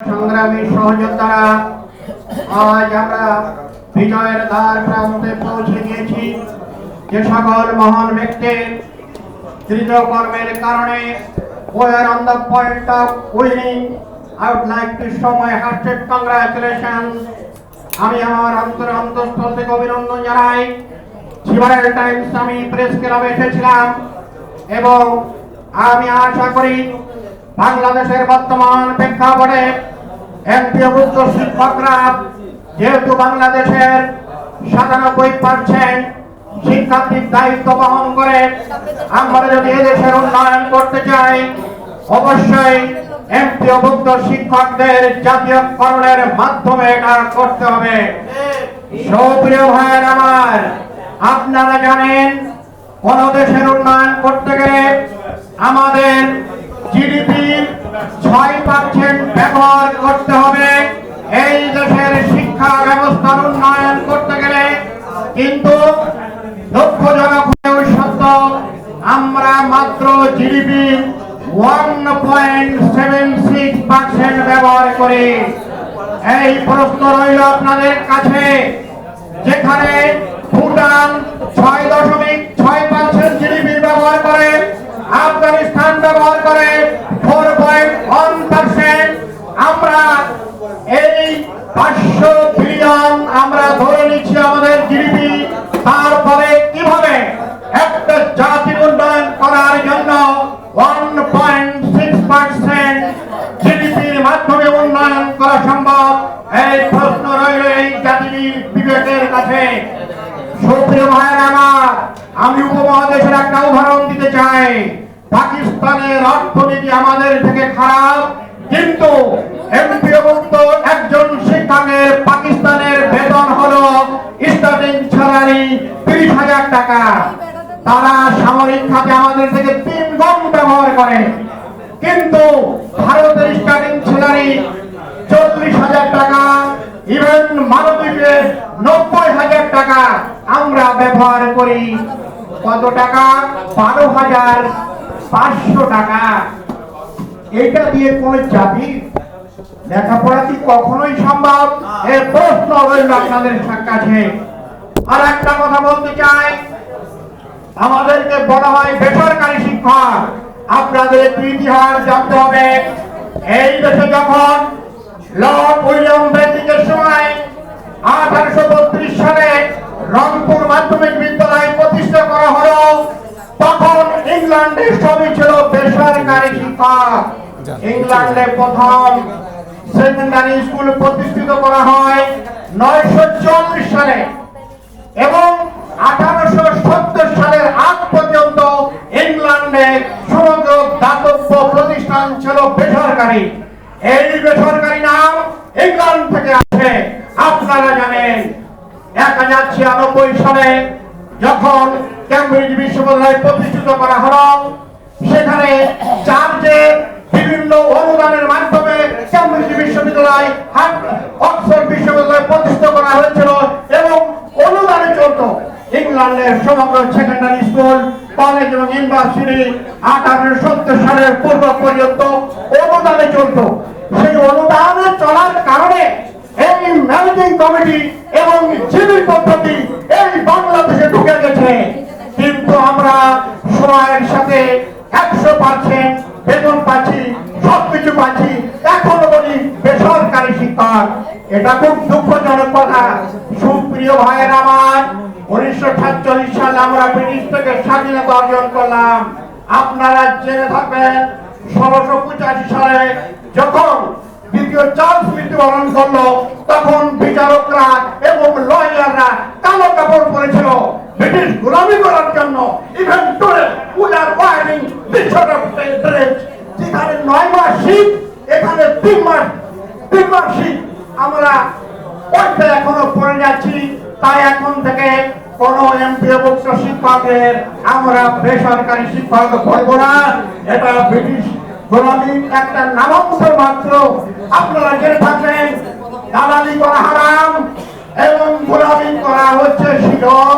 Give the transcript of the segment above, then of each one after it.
সংগ্রামী সহযোদ্ধারা, আজ আমরা বিজয়ের দ্বার প্রান্তে পৌঁছে গিয়েছি। যে সকল মহান কারণে point of winning I would like to show my আমি আমার অন্তর থেকে অভিনন্দন জানাই। আমি এসেছিলাম এবং আমি আশা করি বাংলাদেশের বর্তমান প্রেক্ষাপটে এমপিভুক্ত শিক্ষকরা যেহেতু বাংলাদেশের সাতানব্বই পার্সেন্ট শিক্ষার্থীর দায়িত্ব বহন করে, আমরা যদি এদেশের উন্নয়ন করতে চাই, অবশ্যই এমপিভুক্ত শিক্ষকদের জাতীয়করণের মাধ্যমে এটা করতে হবে। সুপ্রিয় ভাইয়ের আমার, আপনারা জানেন, কোন দেশের উন্নয়ন করতে গেলে আমাদের করতে হবে। এই দেশের শিক্ষা ব্যবস্থার উন্নয়ন করতে গেলে কিন্তু দুঃখজনক হলেও সত্য, আমরা মাত্র GDP one point seven six percent ব্যবহার করি। এই প্রশ্ন রইল আপনাদের কাছে, যেখানে ভুটান ছয় এই পাঁচশো বিলিয়ন আমরা ধরে নিচ্ছি আমাদের জিডিপি তারপরে কীভাবে একটা জাতির উন্নয়ন করার জন্য ওয়ান পয়েন্ট সিক্স পার্সেন্ট জিডিপির মাধ্যমে উন্নয়ন করা সম্ভব? এই প্রশ্ন রইল এই জাতির বিবেকের কাছে। সুপ্রিয় ভাইয়ের আমার, আমি উপমহাদেশের একটা উদাহরণ দিতে চাই। পাকিস্তানের অর্থনীতি আমাদের থেকে খারাপ, কিন্তু এমপিভুক্ত একজন শিক্ষকের পাকিস্তানের বেতন হলো স্টার্টিং স্যালারি তিরিশ হাজার টাকা। তারা সামরিক খাতে আমাদের থেকে তিন গুণ ব্যবহার করে। কিন্তু ভারতের স্টার্টিং স্যালারি চল্লিশ হাজার টাকা, ইভেন মানবীকে নব্বই হাজার টাকা আমরা ব্যবহার করি। কত টাকা? বারো হাজার পাঁচশো টাকা। এটা দিয়ে কোন জাতি লেখাপড়া কি কখনোই সম্ভব? এর প্রশ্ন রইল আপনাদের কাছে আর একটা কথা বলতে চাই। আমাদেরকে বলা হয় বেসরকারি শিক্ষক। আপনাদের একটু ইতিহাস জানতে হবে। এই দেশে যখন লর্ড উইলিয়াম বেন্টিকের সময় আঠারোশো বত্রিশ সালে রংপুর মাধ্যমিক বিদ্যালয় প্রতিষ্ঠা করা হলো তখন ইংল্যান্ডে সবই ছিল বেসরকারি শিক্ষক। ইংল্যান্ডে প্রথম সেকেন্ডারি স্কুল প্রতিষ্ঠিত করা হয় নয়শো চল্লিশ সালে এবং আঠারোশো সত্তর সালের আগ পর্যন্ত ইংল্যান্ডে সমগ্র দাতব্য প্রতিষ্ঠান ছিল বেসরকারি। এই বেসরকারি নাম ইংল্যান্ড থেকে আসে। আপনারা জানেন এক হাজার ছিয়ানব্বই সালে যখন ক্যামব্রিজ বিশ্ববিদ্যালয় প্রতিষ্ঠিত করা হলো, সেখানে চার্চে বিভিন্ন অনুদানের মাধ্যমে বিশ্ববিদ্যালয় অক্সফোর্ড বিশ্ববিদ্যালয় করা হয়েছিল এবং অনুদানে চলত ইংল্যান্ডের সমগ্র সেকেন্ডারি স্কুল কলেজ এবং ইউনিভার্সিটি আঠারোশো সত্তর সালের পূর্ব পর্যন্ত অনুদানে চলত সেই অনুদানে চলার কারণে এই ম্যানেজিং কমিটি এবং পদ্ধতি এই বাংলাদেশে ঢুকে গেছে। কিন্তু আমরা সময়ের সাথে একশো পার্সেন্ট বেতন পাচ্ছি, সবকিছু পাচ্ছি। শিক্ষক এটা খুব দুঃখজনক কথা। সুপ্রিয় ভাইয়ের আমার, উনিশশো সাতচল্লিশ সালে আমরা ব্রিটিশ থেকে স্বাধীনতা অর্জন করলাম। আপনারা জেনে থাকবেন, ষোলোশো পঁচাশি সালে যখন দ্বিতীয় চার্লস মৃত্যুবরণ করল, তখন বিচারকরা এবং লয়াররা কালো কাপড় পরেছিল ব্রিটিশ গোলামি করার জন্য। Even today we wearing this sort of dress যেখানে নয় মাস শীত, এখানে তিন মাস আমরা ওইটা এখনও পড়ে যাচ্ছি, তাই এখন থেকে কোন এমপিভুক্ত শিক্ষকের আমরা বেসরকারি শিক্ষক বলব না। এটা ব্রিটিশ গোলামির একটা নামাংশ মাত্র। আপনারা জেনে থাকবেন, দালালি করা হারাম এবং গোলামি করা হচ্ছে সুযোগ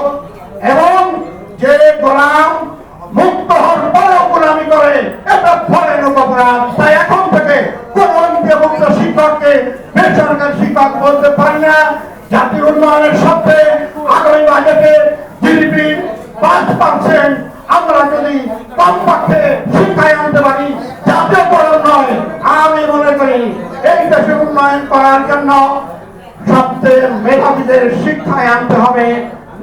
এবং যে গোলাম মুক্ত হওয়ার পরও গোলামি করে, এটা ফরেন অপরাধ জন্য সবচেয়ে মেধাবীদের শিক্ষায় আনতে হবে।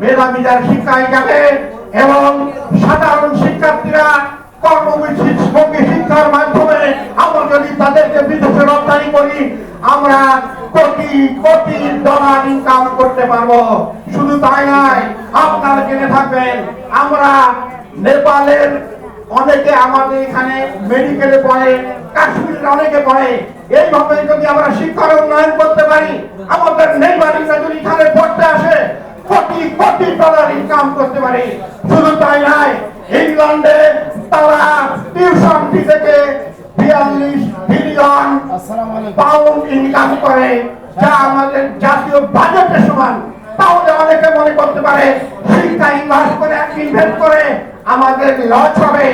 মেধাবীদের শিক্ষায় যাবে এবং সাধারণ শিক্ষার্থীরা কর্মমুখী শিক্ষার মাধ্যমে আমরা যদি তাদেরকে বিদেশে রপ্তানি করি, আমরা কোটি কোটি ডলার ইনকাম করতে পারব। শুধু তাই নয়, আপনারা জেনে থাকবেন, আমরা নেপালের অনেকে আমাদের এখানে মেডিকেলে পড়ে, কাশ্মীরের অনেকে পড়ে। এইভাবে যদি আমরা শিক্ষার উন্নয়ন করতে পারি, আমাদের নেইবারিরা যদি এখানে পড়তে আসে, কোটি কোটি ডলার ইনকাম করতে পারে। শুধু তাই নয়, ইংল্যান্ডে তারা টিউশন ফি থেকে বিয়াল্লিশ বিলিয়ন পাউন্ড ইনকাম করে, যা আমাদের জাতীয় বাজেটের সমান। তাহলে অনেকে মনে করতে পারে, শিক্ষা ইনভেস্ট করে ইনভেস্ট করে আমাদের লস হবে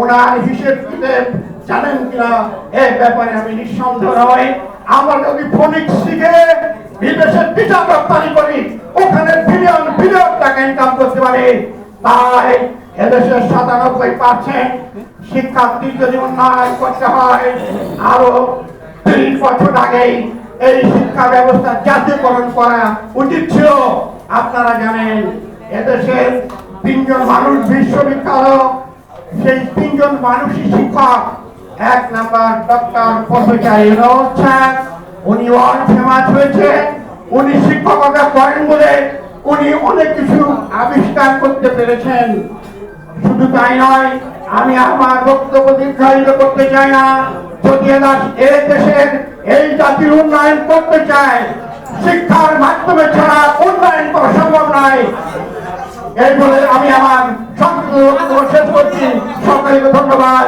ওনার হিসেব কিতাব জানেন কিনা, এ ব্যাপারে আমি নিঃসন্দেহ নয় আমরা যদি ফোনিক্স শিখে বিদেশে টিচার রপ্তানি করি, ওখানে বিলিয়ন বিলিয়ন টাকা ইনকাম করতে পারে। তাই এদেশের সাতানব্বই পার্সেন্ট যদি উন্নয়ন করতে হয়, আরও তিরিশ বছর আগেই এই শিক্ষা ব্যবস্থা জাতীয়করণ করা উচিত ছিল। আপনারা জানেন, এদেশের তিনজন মানুষ বিশ্ববিখ্যাত সেই তিনজন মানুষই শিক্ষক। এক নাম্বার ডক্টর প্রফেসর স্যার, উনি ওয়ার্ল্ড ফেমাস হয়েছেন উনি শিক্ষকতা করেন বলে উনি অনেক কিছু আবিষ্কার করতে পেরেছেন। শুধু তাই নয়, আমি আমার বক্তব্য দীর্ঘায়িত করতে চাই না। যদি এই দেশের এই জাতির উন্নয়ন করতে চায়, শিক্ষার মাধ্যমে ছাড়া উন্নয়ন করা সম্ভব নয়। এই বলে আমি আমার সকল শেষ করছি। সকলকে ধন্যবাদ।